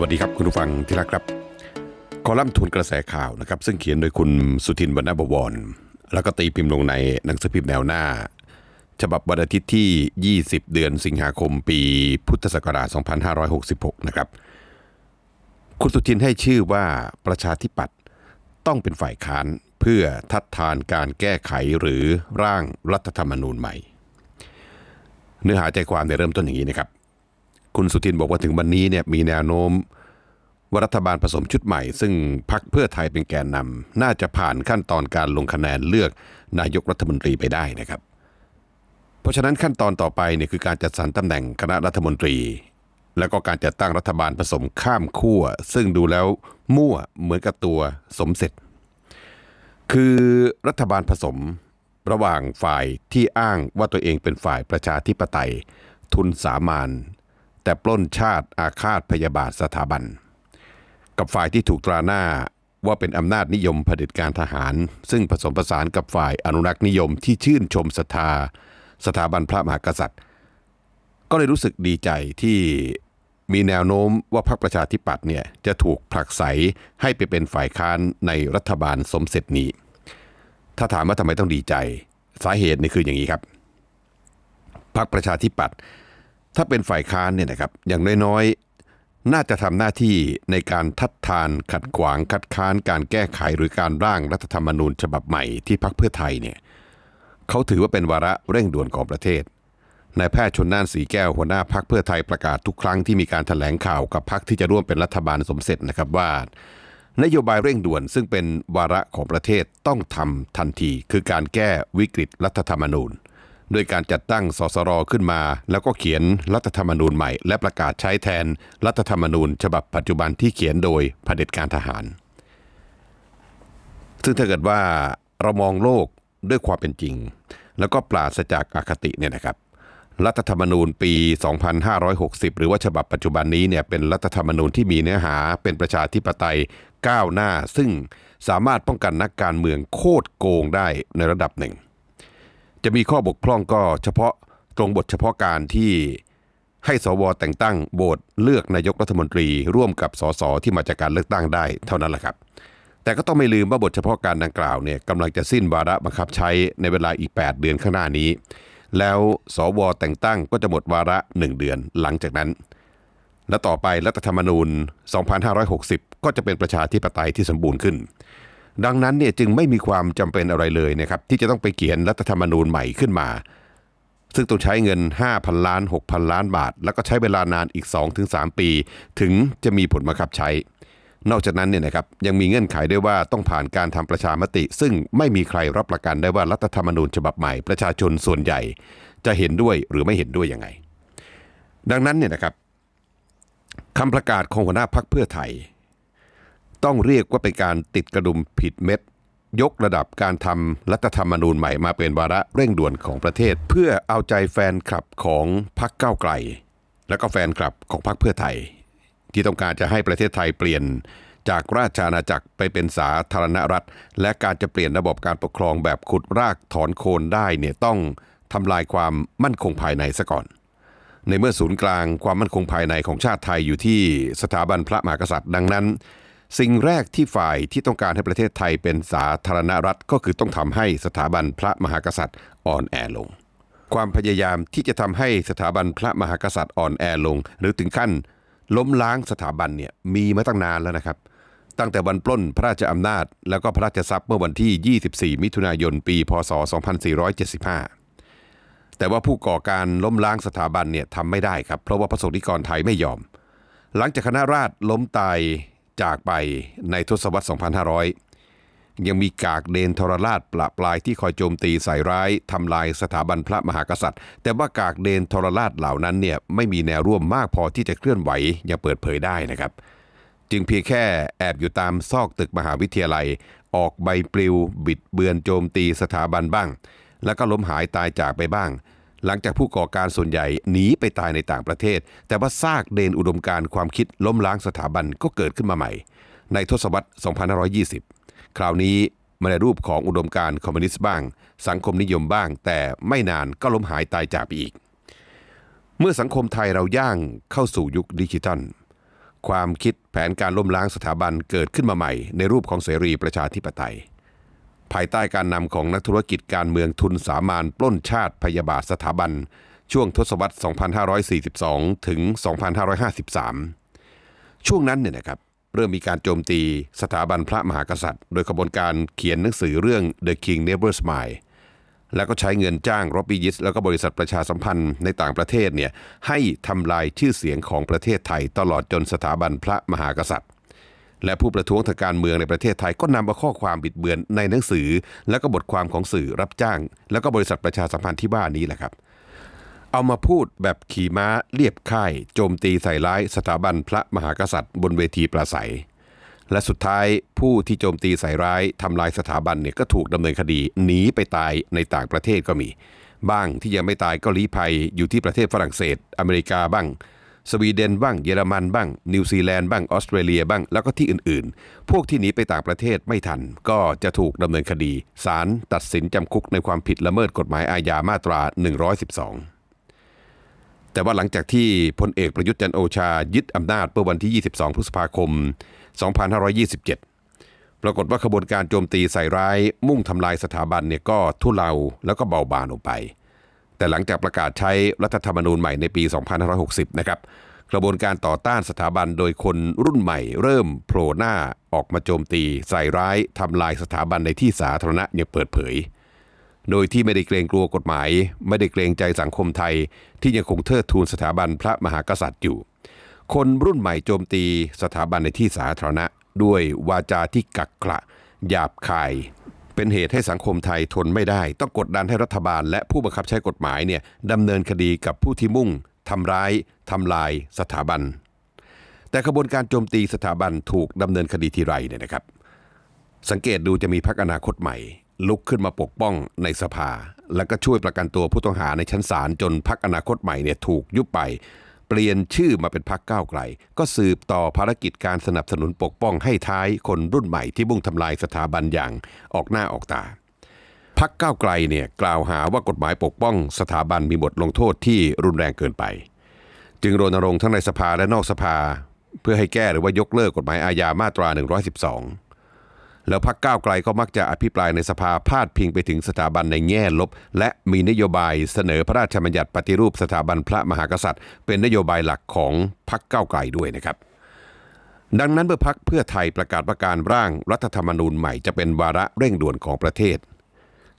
วัสดีครับคุณผู้ฟังที่รักครับ คอลัมน์ทุนกระแสข่าวนะครับ ซึ่งเขียนโดยคุณสุทินวรรณบวร แล้วก็ตีพิมพ์ลงในหนังสือพิมพ์แนวหน้า ฉบับวันอาทิตย์ที่ 20 เดือนสิงหาคมปีพุทธศักราช 2566 นะครับ คุณสุทินให้ชื่อว่าประชาธิปัตย์ต้องเป็นฝ่ายค้านเพื่อทัดทานการแก้ไขหรือร่างรัฐธรรมนูญใหม่ เนื้อหาใจความในเริ่มต้นอย่างนี้นะครับ คุณสุทินบอกว่าถึงวันนี้เนี่ยมีแนวโน้มว่ารัฐบาลผสมชุดใหม่ ซึ่งพักเพื่อไทยเป็นแกนนำน่าจะผ่านขั้นตอนการลงคะแนนเลือกนายกรัฐมนตรีไปได้นะครับ เพราะฉะนั้นขั้นตอนต่อไปเนี่ยคือการจัดสรรตำแหน่งคณะรัฐมนตรี แล้วก็การจัดตั้งรัฐบาลผสมข้ามขั้วซึ่งดูแล้วมั่วเหมือนกับตัวสมเสร็จ คือรัฐบาลผสมระหว่างฝ่ายที่อ้างว่าตัวเองเป็นฝ่ายประชาธิปไตย ทุนสามาน แต่ปล้นชาติอาฆาตพยาบาทสถาบัน กับฝ่ายที่ถูกตราหน้าว่าเป็นอำนาจนิยมเผด็จการทหาร ซึ่งผสมผสานกับฝ่ายอนุรักษ์นิยมที่ชื่นชมศรัทธาสถาบันพระมหากษัตริย์ ก็เลยรู้สึกดีใจที่มีแนวโน้มว่าพรรคประชาธิปัตย์เนี่ยจะถูกผลักไสให้ไปเป็นฝ่ายค้านในรัฐบาลสมเสร็จนี้ ถ้าถามว่าทำไมต้องดีใจ สาเหตุนี่คืออย่างนี้ครับ พรรคประชาธิปัตย์ ถ้าเป็นฝ่ายค้านเนี่ยนะครับอย่างน้อยๆ น่าจะทำหน้าที่ในการทัดทานขัดขวางคัดค้านการแก้ไขหรือการร่างรัฐธรรมนูญฉบับใหม่ที่พรรคเพื่อไทยเนี่ยเขาถือว่าเป็นวาระเร่งด่วนของประเทศนายแพทย์ชนน่านสีแก้วหัวหน้าพักเพื่อไทยประกาศทุกครั้งที่มีการถแถลงข่าวกับพักที่จะร่วมเป็นรัฐบาลสมเสร็จนะครับว่านโยบายเร่งด่วนซึ่งเป็นวาระของประเทศต้องทำทันที คือการแก้วิกฤตรัฐธรรมนูญ โดยการจัดตั้งสสรขึ้นมา แล้วก็เขียนรัฐธรรมนูญใหม่ และประกาศใช้แทนรัฐธรรมนูญ ฉบับปัจจุบันที่เขียนโดยเผด็จการทหาร ซึ่งถ้าเกิดว่าเรามองโลกด้วยความเป็นจริง แล้วก็ปราศจากอาคติเนี่ยนะครับ รัฐธรรมนูญปี 2560 หรือว่าฉบับปัจจุบันนี้เนี่ยเป็นรัฐธรรมนูญที่มีเนื้อหาเป็นประชาธิปไตยก้าวหน้า ซึ่งสามารถป้องกันนักการเมืองโคตรโกงได้ในระดับหนึ่ง จะมีข้อบกพร่องก็เฉพาะตรงบทเฉพาะการที่ให้สวแต่งตั้งโหวตเลือกนายกรัฐมนตรี ร่วมกับสสที่มาจากการเลือกตั้งได้เท่านั้นแหละครับ แต่ก็ต้องไม่ลืมว่าบทเฉพาะการดังกล่าวเนี่ยกำลังจะสิ้นวาระบังคับใช้ในเวลาอีก 8 เดือนข้างหน้านี้ แล้วสวแต่งตั้งก็จะหมดวาระ 1 เดือนหลังจากนั้น และต่อไปรัฐธรรมนูญ 2560 ก็จะเป็นประชาธิปไตยที่สมบูรณ์ขึ้น ดังนั้นเนี่ยจึงไม่มีความจำเป็นอะไรเลยนะครับที่จะต้องไปเขียนรัฐธรรมนูญใหม่ขึ้นมา ซึ่งต้องใช้เงิน 5,000 ล้าน 6,000 ล้านบาท แล้วก็ใช้เวลานานอีก 2-3 ปี ถึงจะมีผลบังคับใช้ นอกจากนั้นเนี่ยนะครับยังมีเงื่อนไขด้วยว่าต้องผ่านการทำประชามติ ซึ่งไม่มีใครรับประกันได้ว่ารัฐธรรมนูญฉบับใหม่ประชาชนส่วนใหญ่ จะเห็นด้วยหรือไม่เห็นด้วยยังไง ดังนั้นเนี่ยนะครับคำประกาศของหัวหน้าพักเพื่อไทย ต้องเรียกว่าเป็นการติดกระดุมผิดเม็ด ยกระดับการทำรัฐธรรมนูญใหม่มาเป็นวาระเร่งด่วนของประเทศ เพื่อเอาใจแฟนคลับของพรรคก้าวไกล และก็แฟนคลับของพรรคเพื่อไทย ที่ต้องการจะให้ประเทศไทยเปลี่ยนจากราชอาณาจักรไปเป็นสาธารณรัฐ และการจะเปลี่ยนระบบการปกครองแบบขุดรากถอนโคนได้เนี่ยต้องทำลายความมั่นคงภายในซะก่อน ในเมื่อศูนย์กลางความมั่นคงภายในของชาติไทยอยู่ที่สถาบันพระมหากษัตริย์ดังนั้น สิ่งแรกที่ฝ่ายที่ต้องการให้ประเทศไทยเป็นสาธารณรัฐก็คือต้องทำให้สถาบันพระมหากษัตริย์อ่อนแอลง ความพยายามที่จะทำให้สถาบันพระมหากษัตริย์อ่อนแอลง หรือถึงขั้น ล้มล้างสถาบันเนี่ยมีมาตั้งนานแล้วนะครับ ตั้งแต่วันปล้นพระราชอำนาจ แล้วก็พระราชทรัพย์เมื่อวันที่ 24 มิถุนายน ปี พศ 2475แต่ว่าผู้ก่อการล้มล้างสถาบันเนี่ยทำไม่ได้ครับ เพราะว่าพระสงฆ์นิกรไทยไม่ยอม หลังจากคณะราษฎรล้มตาย จากไปในทศวรรษ 2500 ยังมีกากเดนทรราชปละปลายที่คอยโจมตีใส่ร้ายทำลายสถาบันพระมหากษัตริย์ แต่ว่ากากเดนทรราชเหล่านั้นเนี่ยไม่มีแนวร่วมมากพอที่จะเคลื่อนไหวอย่างเปิดเผยได้นะครับจึงเพียงแค่แอบอยู่ตามซอกตึกมหาวิทยาลัย ออกใบปลิว บิดเบือนโจมตีสถาบันบ้าง แล้วก็ล้มหายตายจากไปบ้าง หลังจากผู้ก่อการส่วนใหญ่หนีไปตายในต่างประเทศ แต่ว่าซากเดนอุดมการความคิดล้มล้างสถาบันก็เกิดขึ้นมาใหม่ ในทศวรรษ 2520 คราวนี้มาในรูปของอุดมการคอมมิวนิสต์บ้าง สังคมนิยมบ้าง แต่ไม่นานก็ล้มหายตายจากไปอีก เมื่อสังคมไทยเราย่างเข้าสู่ยุคดิจิทัล ความคิดแผนการล้มล้างสถาบันเกิดขึ้นมาใหม่ ในรูปของเสรีประชาธิปไตย ภายใต้การนำของนักธุรกิจการเมืองทุนสามานปล้นชาติพยาบาทสถาบัน ช่วงทศวรรษ 2542 ถึง 2553 ช่วงนั้นเนี่ยนะครับเริ่มมีการโจมตีสถาบันพระมหากษัตริย์ โดยขบวนการเขียนหนังสือเรื่อง The King Never Smile แล้วก็ใช้เงินจ้างรบบียิสแล้วก็บริษัทประชาสัมพันธ์ในต่างประเทศเนี่ยให้ทำลายชื่อเสียงของประเทศไทยตลอดจนสถาบันพระมหากษัตริย์ และผู้ประท้วงทางการเมืองในประเทศไทยก็นำเอาข้อความบิดเบือนในหนังสือ แล้วก็บทความของสื่อรับจ้าง แล้วก็บริษัทประชาสัมพันธ์ที่ว่านี้แหละครับ เอามาพูดแบบขี่ม้าเรียบค่าย โจมตีใส่ร้ายสถาบันพระมหากษัตริย์ บนเวทีปราศัย และสุดท้ายผู้ที่โจมตีใส่ร้ายทำลายสถาบันเนี่ยก็ถูกดำเนินคดีหนีไปตายในต่างประเทศก็มี บ้างที่ยังไม่ตายก็ลี้ภัยอยู่ที่ประเทศฝรั่งเศส อเมริกาบ้าง สวีเดนบ้างเยอรมันบ้าง นิวซีแลนด์บ้างออสเตรเลียบ้างแล้วก็ที่อื่นๆ พวกที่หนีไปต่างประเทศไม่ทัน ก็จะถูกดำเนินคดีศาลตัดสินจำคุกในความผิดละเมิดกฎหมายอาญามาตรา 112แต่ว่าหลังจากที่พลเอกประยุทธ์จันโอชายึดอำนาจเมื่อวันที่ 22 พฤษภาคม 2527 ปรากฏว่าขบวนการโจมตีใส่ร้ายมุ่งทำลายสถาบันเนี่ยก็ทุเลาแล้วก็เบาบางลงไป แต่หลังจากประกาศใช้รัฐธรรมนูญใหม่ในปี 2560 นะครับ กระบวนการต่อต้านสถาบันโดยคนรุ่นใหม่ เริ่มโผล่หน้าออกมาโจมตี ใส่ร้ายทำลายสถาบันในที่สาธารณะอย่างเปิดเผย โดยที่ไม่ได้เกรงกลัวกฎหมาย ไม่ได้เกรงใจสังคมไทย ที่ยังคงเทิดทูนสถาบันพระมหากษัตริย์อยู่ คนรุ่นใหม่โจมตีสถาบันในที่สาธารณะ ด้วยวาจาที่กักกระหยาบคาย เป็นเหตุให้สังคมไทยทนไม่ได้ ต้องกดดันให้รัฐบาล และผู้บังคับใช้กฎหมายเนี่ยดำเนินคดีกับผู้ที่มุ่งทำร้ายทำลายสถาบัน แต่ขบวนการโจมตีสถาบันถูกดำเนินคดีทีไรเนี่ยนะครับ สังเกตดูจะมีพักอนาคตใหม่ ลุกขึ้นมาปกป้องในสภา แล้วก็ช่วยประกันตัวผู้ต้องหาในชั้นศาลจนพักอนาคตใหม่เนี่ยถูกยุบไป เปลี่ยนชื่อมาเป็นพักก้าวไกล ก็สืบต่อภารกิจการสนับสนุนปกป้องให้ท้ายคนรุ่นใหม่ที่มุ่งทำลายสถาบันอย่างออกหน้าออกตาพักก้าวไกลเนี่ยกล่าวหาว่ากฎหมายปกป้องสถาบันมีบทลงโทษที่รุนแรงเกินไป จึงรณรงค์ทั้งในสภาและนอกสภา เพื่อให้แก้หรือว่ายกเลิกกฎหมายอาญามาตรา 112 แล้วพักก้าวไกลก็มักจะอภิปรายในสภาพาดพิงไปถึงสถาบันในแง่ลบ และมีนโยบายเสนอพระราชบัญญัติปฏิรูปสถาบันพระมหากษัตริย์ เป็นนโยบายหลักของพักก้าวไกลด้วยนะครับ ดังนั้นเมื่อพักเพื่อไทยประกาศว่าการร่างรัฐธรรมนูญใหม่จะเป็นวาระเร่งด่วนของประเทศ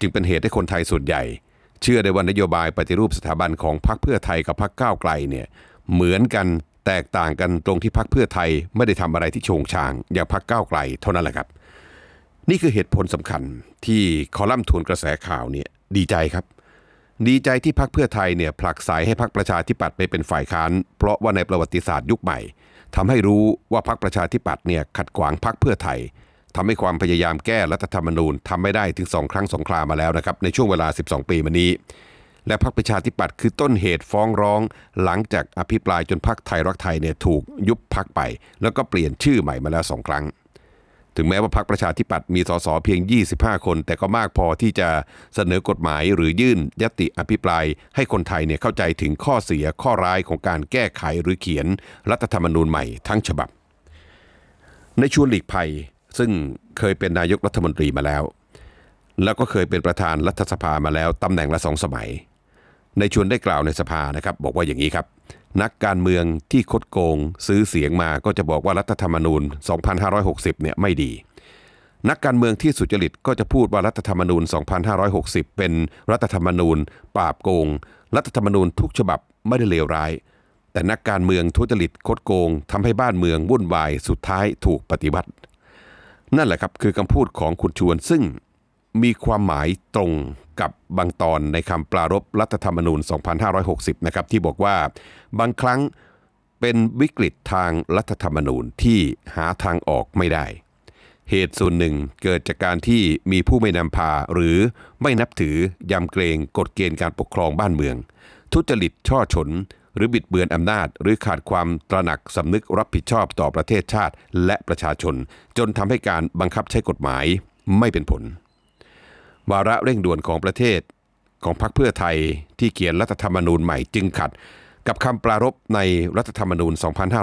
จึงเป็นเหตุให้คนไทยส่วนใหญ่ เชื่อได้ว่านโยบายปฏิรูปสถาบันของพรรคเพื่อไทยกับพรรคก้าวไกลเนี่ยเหมือนกันแตกต่างกันตรงที่พรรคเพื่อไทยไม่ได้ทำอะไรที่โฉงฉางอย่างพรรคก้าวไกลเท่านั้นแหละครับ นี่คือเหตุผลสำคัญที่คอลัมน์ทวนกระแสข่าวเนี่ยดีใจครับ ดีใจที่พรรคเพื่อไทยเนี่ยผลักสายให้พรรคประชาธิปัตย์ไปเป็นฝ่ายค้าน เพราะว่าในประวัติศาสตร์ยุคใหม่ทำให้รู้ว่าพรรคประชาธิปัตย์เนี่ยขัดขวางพรรคเพื่อไทยทำให้ความพยายามแก้รัฐธรรมนูญทำไม่ได้ถึงสองครั้งสงครามมาแล้วนะครับในช่วงเวลา 12 ปีมานี้ และพรรคประชาธิปัตย์คือต้นเหตุฟ้องร้อง หลังจากอภิปรายจนพรรคไทยรักไทยเนี่ยถูกยุบพรรคไป แล้วก็เปลี่ยนชื่อใหม่มาแล้วสองครั้ง ถึงแม้ว่าพรรคประชาธิปัตย์มีสสเพียง 25 คน แต่ก็มากพอที่จะเสนอกฎหมายหรือยื่นยติอภิปราย ให้คนไทยเนี่ยเข้าใจถึงข้อเสียข้อร้ายของการแก้ไขหรือเขียนรัฐธรรมนูญใหม่ทั้งฉบับ ในชวนหลีกภัยซึ่งเคยเป็นนายกรัฐมนตรีมาแล้ว แล้วก็เคยเป็นประธานรัฐสภามาแล้วตำแหน่งละสองสมัย ในชวนได้กล่าวในสภานะครับ บอกว่าอย่างนี้ครับ นักการเมืองที่คดโกงซื้อเสียงมาก็จะบอกว่ารัฐธรรมนูญ 2560 เนี่ยไม่ดี นักการเมืองที่สุจริตก็จะพูดว่ารัฐธรรมนูญ 2560 เป็นรัฐธรรมนูญ ปราบโกง รัฐธรรมนูญทุกฉบับไม่ได้เลวร้าย แต่นักการเมืองทุจริตคดโกงทำให้บ้านเมืองวุ่นวายสุดท้ายถูกปฏิวัติ นั่นแหละครับคือคำพูดของคุณชวนซึ่งมีความหมายตรง กับบางตอนในคำปรารบรัฐธรรมนูญ 2560 นะครับที่บอกว่าบางครั้งเป็นวิกฤตทางรัฐธรรมนูญที่หาทางออกไม่ได้ เหตุส่วนหนึ่งเกิดจากการที่มีผู้ไม่นำพาหรือไม่นับถือยำเกรงกฎเกณฑ์การปกครองบ้านเมือง ทุจริตช่อฉนหรือบิดเบือนอำนาจ หรือขาดความตระหนักสำนึกรับผิดชอบต่อประเทศชาติและประชาชน จนทำให้การบังคับใช้กฎหมายไม่เป็นผล วาระเร่งด่วนของประเทศของพรรคเพื่อไทยที่เขียนรัฐธรรมนูญใหม่จึงขัด กับคำปรารภในรัฐธรรมนูญ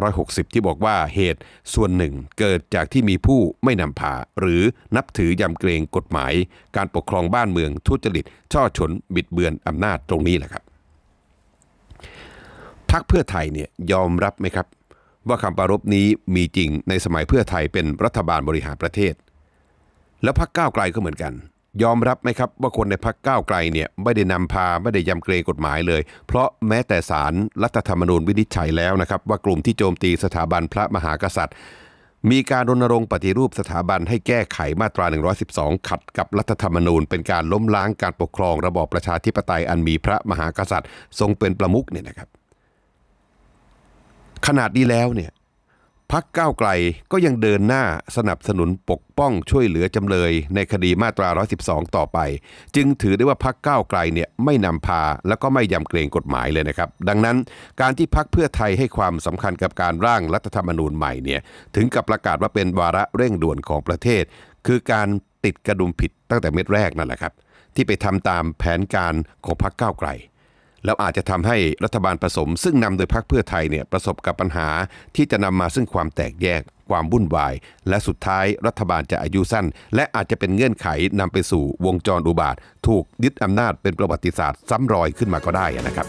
2560 ที่บอกว่าเหตุส่วนหนึ่งเกิดจากที่มีผู้ไม่นำพา หรือนับถือยำเกรงกฎหมาย การปกครองบ้านเมืองทุจริต ช่อฉนบิดเบือนอำนาจตรงนี้แหละครับพักเพื่อไทยเนี่ยยอมรับไหมครับ ว่าคำปรารภนี้มีจริงในสมัยเพื่อไทยเป็นรัฐบาลบริหารประเทศ แล้วพักก้าวไกลก็เหมือนกัน ยอมรับไหมครับว่าคนในพักก้าวไกลเนี่ยไม่ได้นำพาไม่ได้ยำเกรงกฎหมายเลย เพราะแม้แต่ศาลรัฐธรรมนูญวินิจฉัยแล้วนะครับว่ากลุ่มที่โจมตีสถาบันพระมหากษัตริย์ มีการรณรงค์ปฏิรูปสถาบันให้แก้ไขมาตรา 112 ขัดกับรัฐธรรมนูญ เป็นการล้มล้างการปกครองระบอบประชาธิปไตยอันมีพระมหากษัตริย์ ทรงเป็นประมุขเนี่ยนะครับขนาดนี้แล้วเนี่ย พักก้าวไกลก็ยังเดินหน้าสนับสนุนปกป้องช่วยเหลือจำเลย ในคดีมาตรา 112 ต่อไป จึงถือได้ว่าพักก้าวไกลเนี่ยไม่นำพาแล้วก็ไม่ยำเกรงกฎหมายเลยนะครับ ดังนั้นการที่พักเพื่อไทยให้ความสำคัญกับการร่างรัฐธรรมนูญใหม่เนี่ยถึงกับประกาศว่าเป็นวาระเร่งด่วนของประเทศ คือการติดกระดุมผิดตั้งแต่เม็ดแรกนั่นแหละครับ ที่ไปทำตามแผนการของพักก้าวไกล แล้วอาจจะทำให้รัฐบาลผสม ซึ่งนำโดยพรรคเพื่อไทยเนี่ยประสบกับปัญหาที่จะนำมาซึ่งความแตกแยก ความวุ่นวาย และสุดท้ายรัฐบาลจะอายุสั้น และอาจจะเป็นเงื่อนไขนำไปสู่วงจรอุบาท ถูกยึดอำนาจเป็นประวัติศาสตร์ซ้ำรอยขึ้นมาก็ได้นะครับ